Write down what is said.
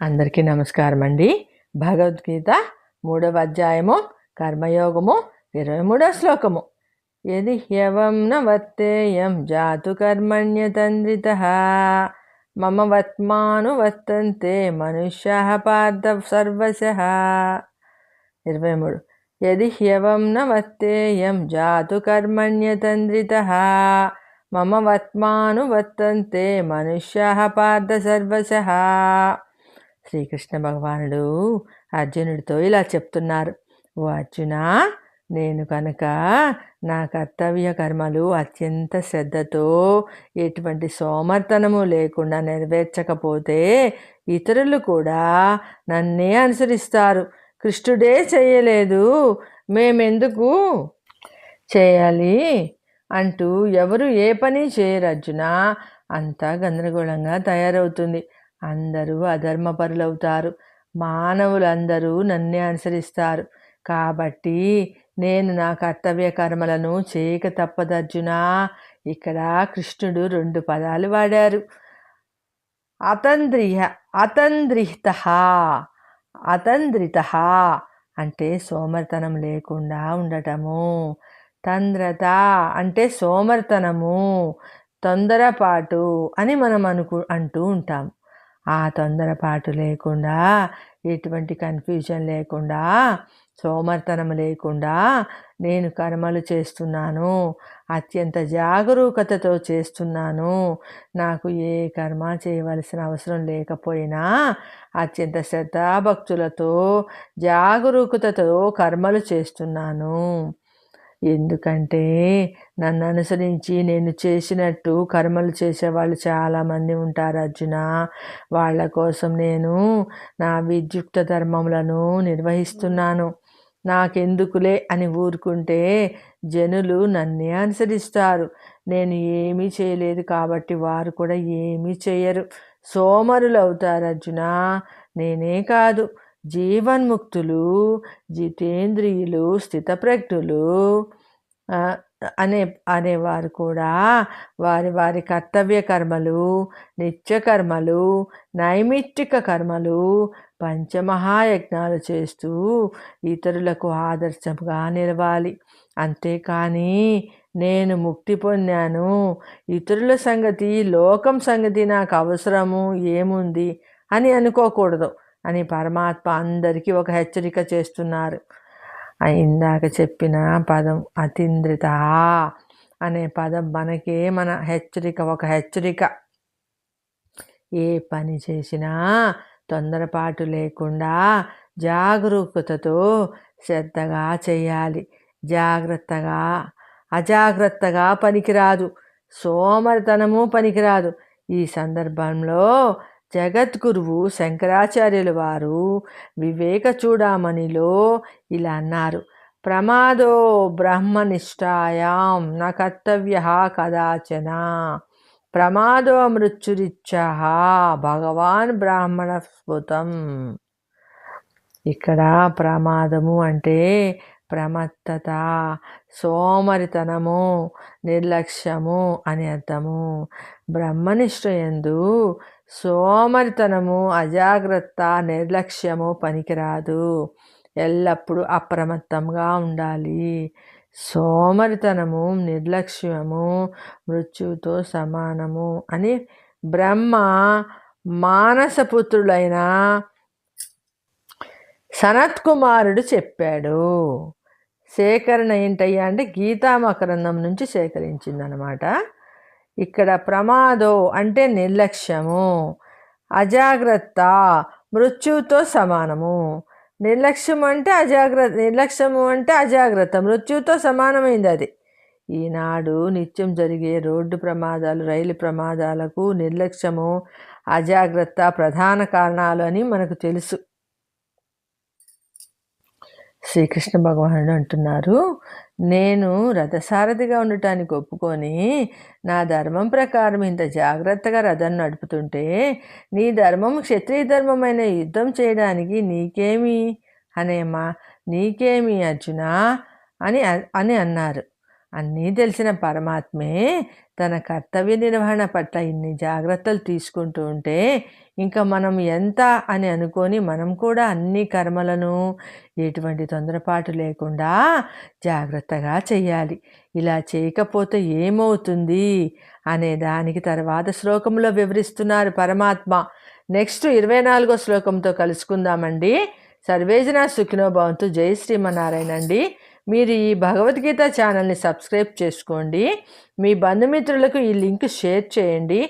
అందరికీ నమస్కారం అండి భగవద్గీత మూడవ అధ్యాయము కర్మయోగము ఇరవై మూడో శ్లోకము. యది హ్యవం న వర్తేయం జాతు కర్మణ్యతంద్రిత మమ వత్మాను వర్తంతే మనుష్య పార్థ సర్వశ. ఇరవై మూడు. ఎది హ్యవం న వర్తేయం జాతు కర్మణ్యతంద్రిత మమ వత్మాను వర్తంతే మనుష్య పార్థ సర్వశ. శ్రీకృష్ణ భగవానుడు అర్జునుడితో ఇలా చెప్తున్నారు. ఓ అర్జున నేను కనుక నా కర్తవ్య కర్మలు అత్యంత శ్రద్ధతో ఎటువంటి సోమర్తనము లేకుండా నెరవేర్చకపోతే ఇతరులు కూడా నన్నే అనుసరిస్తారు. కృష్ణుడే చేయలేదు. మేమెందుకు చేయాలి? అంటూ ఎవరు ఏ పని చేయరు అర్జున. అంతా గందరగోళంగా తయారవుతుంది. అందరూ అధర్మపరులవుతారు. మానవులందరూ నన్నే అనుసరిస్తారు. కాబట్టి నేను నా కర్తవ్య కర్మలను చేయక తప్పదర్జునా ఇక్కడ కృష్ణుడు రెండు పదాలు వాడారు. అతంద్రియ అతంద్రిత అతంద్రిత అంటే సోమర్తనం లేకుండా ఉండటము. తంద్రత అంటే సోమర్తనము తొందరపాటు అని మనం అనుకు అంటూ ఉంటాం. ఆ తొందరపాటు లేకుండా ఎటువంటి కన్ఫ్యూజన్ లేకుండా సోమర్తనం లేకుండా నేను కర్మలు చేస్తున్నాను. అత్యంత జాగరూకతతో చేస్తున్నాను. నాకు ఏ కర్మ చేయవలసిన అవసరం లేకపోయినా అత్యంత శ్రద్ధాభక్తులతో జాగరూకతతో కర్మలు చేస్తున్నాను. ఎందుకంటే నన్ను అనుసరించి నేను చేసినట్టు కర్మలు చేసేవాళ్ళు చాలామంది ఉంటారు అర్జున. వాళ్ళ కోసం నేను నా విద్యుక్త ధర్మములను నిర్వహిస్తున్నాను. నాకెందుకులే అని ఊరుకుంటే జనులు నన్నే అనుసరిస్తారు. నేను ఏమీ చేయలేదు కాబట్టి వారు కూడా ఏమీ చేయరు. సోమరులు అవుతారు అర్జున. నేనే కాదు. జీవన్ముక్తులు జితేంద్రియులు స్థితప్రజ్ఞులు అనే అనేవారు కూడా వారి వారి కర్తవ్య కర్మలు నిత్యకర్మలు నైమిత్తిక కర్మలు పంచమహాయజ్ఞాలు చేస్తూ ఇతరులకు ఆదర్శంగా నిలవాలి. అంతేకాని నేను ముక్తి పొందాను. ఇతరుల సంగతి లోకం సంగతి నాకు అవసరము ఏముంది అని అనుకోకూడదు. అని పరమాత్మ అందరికీ ఒక హెచ్చరిక చేస్తున్నారు. ఇందాక చెప్పిన పదం అతింద్రిత అనే పదం మనకే మన హెచ్చరిక ఒక హెచ్చరిక. ఏ పని చేసినా తొందరపాటు లేకుండా జాగరూకతతో శ్రద్ధగా చేయాలి. జాగ్రత్తగా అజాగ్రత్తగా పనికిరాదు. సోమరితనము పనికిరాదు. ఈ సందర్భంలో జగద్గురువు శంకరాచార్యుల వారు వివేక చూడామణిలో ఇలా అన్నారు. ప్రమాదో బ్రహ్మనిష్టాయాం నా కర్తవ్య కదాచన. ప్రమాదో మృత్యురిచ్చ భగవాన్ బ్రాహ్మణ స్ఫుతం ఇక్కడ ప్రమాదము అంటే ప్రమత్తత సోమరితనము నిర్లక్ష్యము అని అర్థము. బ్రహ్మనిష్ఠయందు సోమరితనము అజాగ్రత్త నిర్లక్ష్యము పనికిరాదు. ఎల్లప్పుడూ అప్రమత్తంగా ఉండాలి. సోమరితనము నిర్లక్ష్యము మృత్యుతో సమానము అని బ్రహ్మ మానసపుత్రుడైన సనత్కుమారుడు చెప్పాడు. సేకరణ ఏంటయ్యా అంటే గీతామకరందం నుంచి సేకరించిందనమాట ఇక్కడ ప్రమాదో అంటే నిర్లక్ష్యము. అజాగ్రత్త మృత్యుతో సమానము. నిర్లక్ష్యం అంటే అజాగ్రత్త నిర్లక్ష్యము అంటే అజాగ్రత్త మృత్యుతో సమానమైంది అది. ఈనాడు నిత్యం జరిగే రోడ్డు ప్రమాదాలు రైలు ప్రమాదాలకు నిర్లక్ష్యము అజాగ్రత్త ప్రధాన కారణాలు అని మనకు తెలుసు. శ్రీకృష్ణ భగవానుడు అంటున్నారు. నేను రథసారథిగా ఉండటానికి ఒప్పుకొని నా ధర్మం ప్రకారం ఇంత జాగ్రత్తగా రథం నడుపుతుంటే నీ ధర్మం క్షత్రియ ధర్మమైన యుద్ధం చేయడానికి నీకేమి? అనేమా నీకేమి అర్జున? అని అని అన్నారు. అన్నీ తెలిసిన పరమాత్మే తన కర్తవ్య నిర్వహణ పట్ల ఇన్ని జాగ్రత్తలు తీసుకుంటూ ఉంటే ఇంకా మనం ఎంత అని అనుకొని మనం కూడా అన్ని కర్మలను ఎటువంటి తొందరపాటు లేకుండా జాగ్రత్తగా చేయాలి ఇలా చేయకపోతే ఏమవుతుంది అనే దానికి తర్వాత శ్లోకంలో వివరిస్తున్నారు పరమాత్మ. నెక్స్ట్ ఇరవై నాలుగో శ్లోకంతో కలుసుకుందామండి. సర్వేజన సుఖినో భవంతు. జై శ్రీమనారాయణ అండి. మీరు ఈ భగవద్గీత ఛానల్ని సబ్స్క్రైబ్ చేసుకోండి. మీ బంధుమిత్రులకు ఈ లింక్ షేర్ చేయండి.